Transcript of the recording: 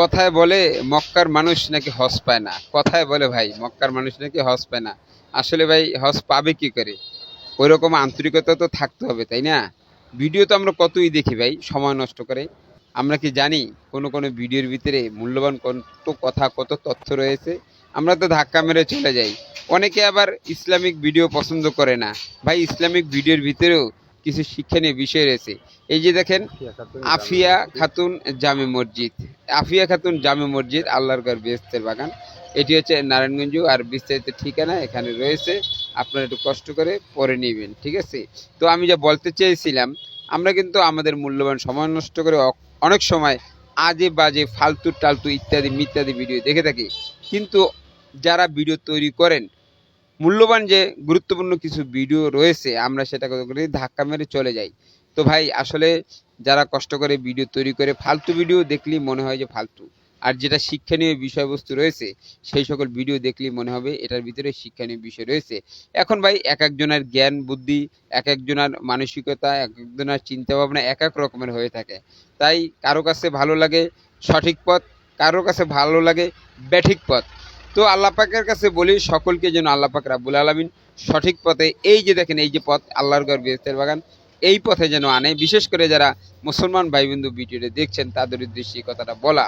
কথায় বলে মক্কার মানুষ নাকি হজ পায় না? কথায় বলে ভাই মক্কার মানুষ নাকি হজ পায় না? আসলে ভাই হজ পাবে কি করে? ওই রকম আন্তরিকতা তো থাকতে হবে তাই না? ভিডিও তো আমরা কতই দেখি ভাই সময় নষ্ট করে। আমরা কি জানি কোনো কোনো ভিডিওর ভিতরে মূল্যবান কত কথা কত তথ্য রয়েছে? আমরা তো ধাক্কা মেরে চলে যাই। অনেকে আবার ইসলামিক ভিডিও পছন্দ করে না। ভাই ইসলামিক ভিডিওর ভিতরেও কিছু শিক্ষণীয় বিষয় রয়েছে। এই যে দেখেন আফিয়া খাতুন জামে মসজিদ। আফিয়া খাতুন জামে মসজিদ, আল্লাহর ঘর বেস্তের বাগান। এটি হচ্ছে নারায়ণগঞ্জ আর বিস্তারিত ঠিকানা এখানে রয়েছে। আপনারা একটু কষ্ট করে পরে নেবেন, ঠিক আছে? তো আমি যা বলতে চেয়েছিলাম, আমরা কিন্তু আমাদের মূল্যবান সময় নষ্ট করে অনেক সময় আজে বাজে, ফালতু, টালতু ইত্যাদি মিত্যাদি ভিডিও দেখে থাকি। কিন্তু যারা ভিডিও তৈরি করেন, মূল্যবান যে গুরুত্বপূর্ণ কিছু ভিডিও রয়েছে, আমরা সেটা ধাক্কা মেরে চলে যাই। তো ভাই, আসলে যারা কষ্ট করে ভিডিও তৈরি করে ফালতু ভিডিও দেখলেই মনে হয় যে ফালতু। আর যেটা শিক্ষণীয় বিষয়বস্তু রয়েছে, সেই সকল ভিডিও দেখলেই মনে হবে এটার ভিতরে শিক্ষণীয় বিষয় রয়েছে। এখন ভাই, এক একজনের জ্ঞান, বুদ্ধি, এক একজনের মানসিকতা, এক একজনের চিন্তা ভাবনা এক এক রকমের হয়ে থাকে। তাই কারও কাছে ভালো লাগে সঠিক পথ, কারও কাছে ভালো লাগে ব্যাঠিক পথ। তো আল্লাহ পাকের কাছে বলি, সকলকে যেন আল্লাহ পাক রাব্বুল আলামিন সঠিক পথে, এই যে দেখেন, এই যে পথ, আল্লাহর ঘর বেস্তের বাগান এই পথে যেন আনে। বিশেষ করে যারা মুসলমান ভাই বন্ধু ভিডিওটি দেখছেন, তাদের উদ্দেশ্যে কথাটা বলা।